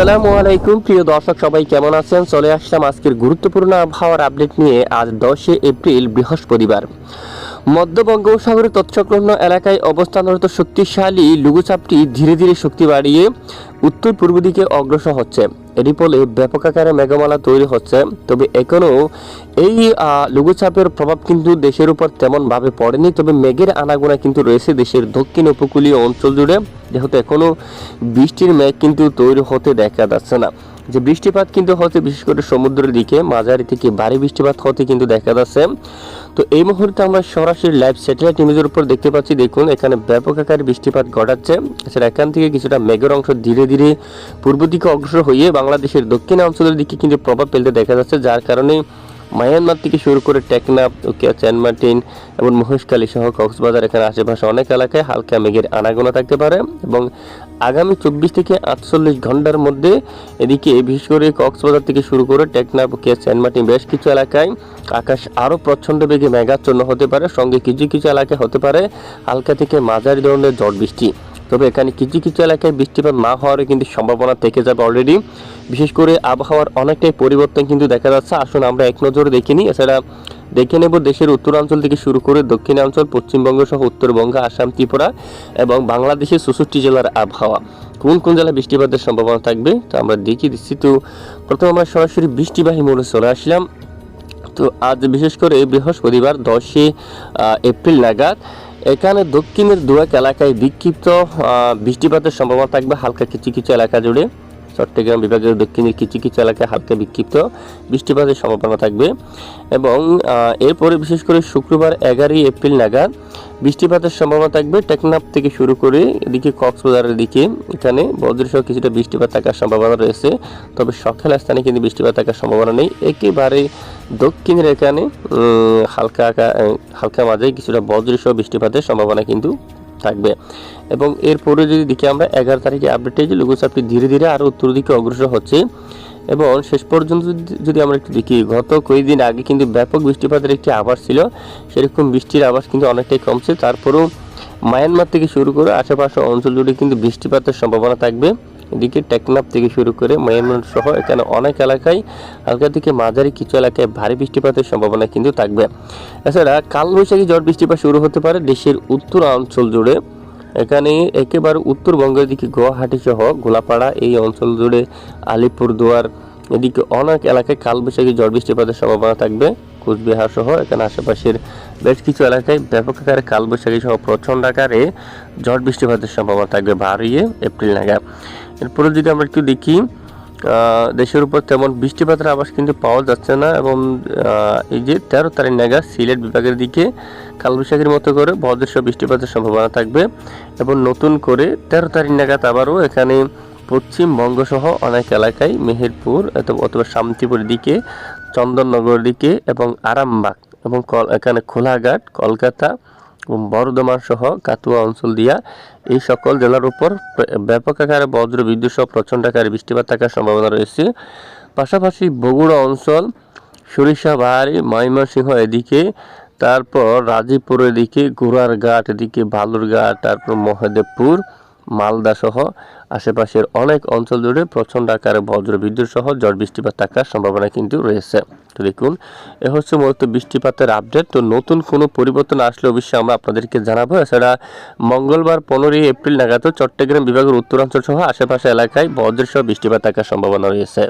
আসসালামু আলাইকুম। প্রিয় দর্শক, সবাই কেমন আছেন? চলে আসলাম আজকের গুরুত্বপূর্ণ আবহাওয়ার আপডেট নিয়ে আজ দশে এপ্রিল বৃহস্পতিবার। মধ্য বঙ্গোপসাগরের তৎসংলগ্ন এলাকায় অবস্থানরত শক্তিশালী লঘুচাপটি ধীরে ধীরে শক্তি বাড়িয়ে উত্তর পূর্ব দিকে অগ্রসর হচ্ছে। এরই ফলে ব্যাপক আকারে মেঘমালা তৈরি হচ্ছে। তবে এখনও এই লঘুচাপের প্রভাব কিন্তু দেশের উপর তেমনভাবে পড়েনি। তবে মেঘের আনাগোনা কিন্তু রয়েছে দেশের দক্ষিণ উপকূলীয় অঞ্চল জুড়ে। যেহেতু এখনও বৃষ্টির মেঘ কিন্তু তৈরি হতে দেখা যাচ্ছে না। যে বৃষ্টিপাত কিন্তু হচ্ছে, বিশেষ করে সমুদ্রের দিকে, মাঝারি থেকে ভারী বৃষ্টিপাত হতে কিন্তু দেখা যাচ্ছে। তো এই মুহূর্তে আমরা সরাসরি লাইভ স্যাটেলাইট ইমেজের উপর দেখতে পাচ্ছি, দেখুন, এখানে ব্যাপক আকারে বৃষ্টিপাত ঘটাচ্ছে। এছাড়া এখান থেকে কিছুটা মেঘের অংশ ধীরে ধীরে পূর্ব দিকে অগ্রসর হয়ে বাংলাদেশের দক্ষিণ অঞ্চলের দিকে কিন্তু প্রভাব ফেলতে দেখা যাচ্ছে, যার কারণে মায়ানমার থেকে শুরু করে টেকনাফ ওকিয়া চ্যানমার্টিন এবং মহেশখালী সহ কক্সবাজার, এখানে আশেপাশে অনেক এলাকায় হালকা মেঘের আনাগোনা থাকতে পারে এবং আগামী চব্বিশ থেকে আটচল্লিশ ঘণ্টার মধ্যে এদিকে, বিশেষ করে কক্সবাজার থেকে শুরু করে টেকনাফ চ্যানমার্টিন বেশ কিছু এলাকায় আকাশ আরও প্রচণ্ড বেগে মেঘাচ্ছন্ন হতে পারে। সঙ্গে কিছু কিছু এলাকায় হতে পারে হালকা থেকে মাঝারি ধরনের ঝড় বৃষ্টি। তবে এখানে কিছু কিছু এলাকায় বৃষ্টিপাত না হওয়ারও কিন্তু সম্ভাবনা থেকে যাবে অলরেডি বিশেষ করে আবহাওয়ার অনেকটাই পরিবর্তন কিন্তু দেখা যাচ্ছে। আসুন আমরা এক নজরে দেখে নিই। এছাড়া দেখে নেব দেশের উত্তরাঞ্চল থেকে শুরু করে দক্ষিণাঞ্চল, পশ্চিমবঙ্গ সহ উত্তরবঙ্গ, আসাম, ত্রিপুরা এবং বাংলাদেশের চৌষট্টি জেলার আবহাওয়া। কোন কোন জেলায় বৃষ্টিপাতের সম্ভাবনা থাকবে? তো আমরা দেখিয়ে দিচ্ছি তো প্রথমে আমরা সরাসরি বৃষ্টিবাহী মোড়ে চলে আসলাম। তো আজ বিশেষ করে বৃহস্পতিবার দশই এপ্রিল নাগাদ এখানে দক্ষিণের দুয়াক এলাকায় বিক্ষিপ্ত বৃষ্টিপাতের সম্ভাবনা থাকবে হালকা কিছু কিছু এলাকা জুড়ে। চট্টগ্রাম বিভাগের দক্ষিণের কিছু কিছু এলাকায় হালকা বিক্ষিপ্ত। বৃষ্টিপাতের সম্ভাবনা থাকবে। এবং এরপরে বিশেষ করে শুক্রবার এগারোই এপ্রিল নাগাদ বৃষ্টিপাতের সম্ভাবনা থাকবে। টেকনাফ থেকে শুরু করে এদিকে কক্সবাজারের দিকে এখানে বজ্রসহ কিছুটা বৃষ্টিপাত থাকার সম্ভাবনা রয়েছে। তবে সকাল স্থানে কিন্তু বৃষ্টিপাত থাকার সম্ভাবনা নেই। একেবারে দক্ষিণের এখানে হালকা হালকা মাঝে কিছুটা বজ্রসহ বৃষ্টিপাতের সম্ভাবনা কিন্তু থাকবে। এবং এরপরে যদি দেখি আমরা, এগারো তারিখে আপডেট হয়েছে লঘুচাপটি ধীরে ধীরে আরও উত্তর দিকে অগ্রসর হচ্ছে। এবং শেষ পর্যন্ত যদি- আমরা একটু দেখি, গত কয়েকদিন আগে কিন্তু ব্যাপক বৃষ্টিপাতের একটি আভাস ছিল। সেরকম বৃষ্টির আভাস কিন্তু অনেকটাই কমছে। তারপরেও মায়ানমার থেকে শুরু করে আশেপাশে অঞ্চল জুড়ে কিন্তু বৃষ্টিপাতের সম্ভাবনা থাকবে। এদিকে টেকনাফ থেকে শুরু করে মায়ানমার সহ এখানে অনেক এলাকায় হালকা থেকে মাঝারি কিছু এলাকায় ভারী বৃষ্টিপাতের সম্ভাবনা কিন্তু থাকবে। এছাড়া কালবৈশাখী ঝড় বৃষ্টিপাত শুরু হতে পারে দেশের উত্তর অঞ্চল জুড়ে। এখানে একেবারে উত্তরবঙ্গের দিকে গুয়াহাটি সহ গোলাপাড়া এই অঞ্চল জুড়ে আলিপুরদুয়ার এদিকে অনেক এলাকায় কালবৈশাখী ঝড় বৃষ্টিপাতের সম্ভাবনা থাকবে। কোচবিহার সহ এখানে আশেপাশের বেশ কিছু এলাকায় ব্যাপক আকারে কালবৈশাখী সহ প্রচণ্ড আকারে ঝড় বৃষ্টিপাতের সম্ভাবনা থাকবে। বাড়িয়ে এপ্রিল নাগাদ। এরপরে যদি আমরা একটু দেখি দেশের উপর তেমন বৃষ্টিপাতের আবাস কিন্তু পাওয়া যাচ্ছে না এবং এই যে তেরো তারিখ নাগাদ সিলেট বিভাগের দিকে কালবৈশাখীর মতো করে বজ্রসহ বৃষ্টিপাতের সম্ভাবনা থাকবে এবং নতুন করে তেরো তারিখ নাগাদ আবারও এখানে পশ্চিমবঙ্গ সহ অনেক এলাকায় মেহেরপুর অথবা অথবা শান্তিপুরের দিকে চন্দননগর দিকে এবং আরামবাগ এবং এখানে খোলাঘাট কলকাতা এবং বর্ধমান সহ কাতুয়া অঞ্চল দিয়া এই সকল জেলার উপর ব্যাপক আকারে বজ্র, বিদ্যুৎ সহ প্রচণ্ড আকারে বৃষ্টিপাত থাকার সম্ভাবনা রয়েছে। পাশাপাশি বগুড়া অঞ্চল, সরিষা সরিষাবাড়ি ময়মনসিংহ এদিকে, তারপর রাজীবপুর এদিকে ঘোড়ারঘাট এদিকে, বালুরঘাট, তারপর মহাদেবপুর মালদা সহ আশেপাশের অনেক অঞ্চল জুড়ে প্রচণ্ড আকারে বজ্রবিদ্যুৎ সহ ঝড় বৃষ্টিপাত থাকার সম্ভাবনা কিন্তু রয়েছে। তো দেখুন, এ হচ্ছে মূলত বৃষ্টিপাতের আপডেট তো নতুন কোনো পরিবর্তন আসলে অবশ্যই আমরা আপনাদেরকে জানাব। এছাড়া মঙ্গলবার পনেরোই এপ্রিল নাগাদ চট্টগ্রাম বিভাগের উত্তরাঞ্চল সহ আশেপাশে এলাকায় বজ্রসহ বৃষ্টিপাত থাকার সম্ভাবনা রয়েছে।